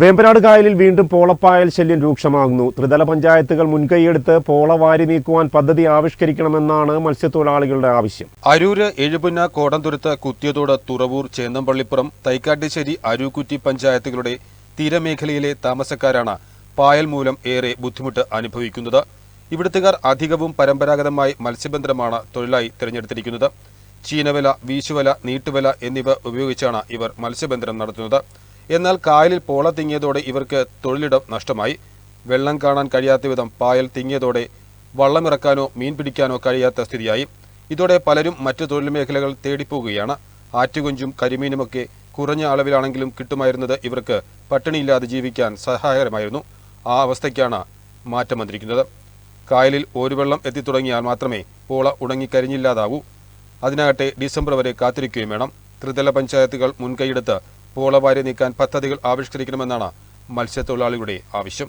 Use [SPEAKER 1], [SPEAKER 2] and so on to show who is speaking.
[SPEAKER 1] വേമ്പനാട് കായലിൽ വീണ്ടും പോളപ്പായൽ ശല്യം രൂക്ഷമാകുന്നു. ത്രിതല പഞ്ചായത്തുകൾ മുൻകൈയെടുത്ത് പോള വാരി നീക്കുവാൻ പദ്ധതി ആവിഷ്കരിക്കണമെന്നാണ് മത്സ്യത്തൊഴിലാളികളുടെ ആവശ്യം.
[SPEAKER 2] അരൂര് എഴുപുന്ന കോടന്തുരുത്ത് കുത്തിയതോട് തുറവൂർ ചേന്നമ്പള്ളിപ്പുറം തൈക്കാട്ടിശ്ശേരി അരൂക്കുറ്റി പഞ്ചായത്തുകളുടെ തീരമേഖലയിലെ താമസക്കാരാണ് പായൽ മൂലം ഏറെ ബുദ്ധിമുട്ട് അനുഭവിക്കുന്നത്. ഇവിടുത്തുകാർ അധികവും പരമ്പരാഗതമായി മത്സ്യബന്ധനമാണ് തൊഴിലായി തിരഞ്ഞെടുത്തിരിക്കുന്നത്. ചീനവല വീശുവല നീട്ടുവല എന്നിവ ഉപയോഗിച്ചാണ് ഇവർ മത്സ്യബന്ധനം നടത്തുന്നത്. എന്നാൽ കായലിൽ പോള തിങ്ങിയതോടെ ഇവർക്ക് തൊഴിലിടം നഷ്ടമായി. വെള്ളം കാണാൻ കഴിയാത്ത വിധം പായൽ തിങ്ങിയതോടെ വള്ളമിറക്കാനോ മീൻ പിടിക്കാനോ കഴിയാത്ത സ്ഥിതിയായി. ഇതോടെ പലരും മറ്റു തൊഴിൽ മേഖലകൾ തേടിപ്പോവുകയാണ് ആറ്റുകൊഞ്ചും കരിമീനുമൊക്കെ കുറഞ്ഞ അളവിലാണെങ്കിലും കിട്ടുമായിരുന്നത് ഇവർക്ക് പട്ടിണിയില്ലാതെ ജീവിക്കാൻ സഹായകരമായിരുന്നു. ആ അവസ്ഥയ്ക്കാണ് മാറ്റം വന്നിരിക്കുന്നത്. കായലിൽ ഒരു വെള്ളം എത്തിത്തുടങ്ങിയാൽ മാത്രമേ പോള ഉണങ്ങിക്കരിഞ്ഞില്ലാതാവൂ. അതിനാകട്ടെ ഡിസംബർ വരെ കാത്തിരിക്കുകയും വേണം. ത്രിതല പഞ്ചായത്തുകൾ മുൻകൈയെടുത്ത് പോള വാരി നീക്കാൻ പദ്ധതികൾ ആവിഷ്കരിക്കണമെന്നാണ് മത്സ്യത്തൊഴിലാളികളുടെ ആവശ്യം.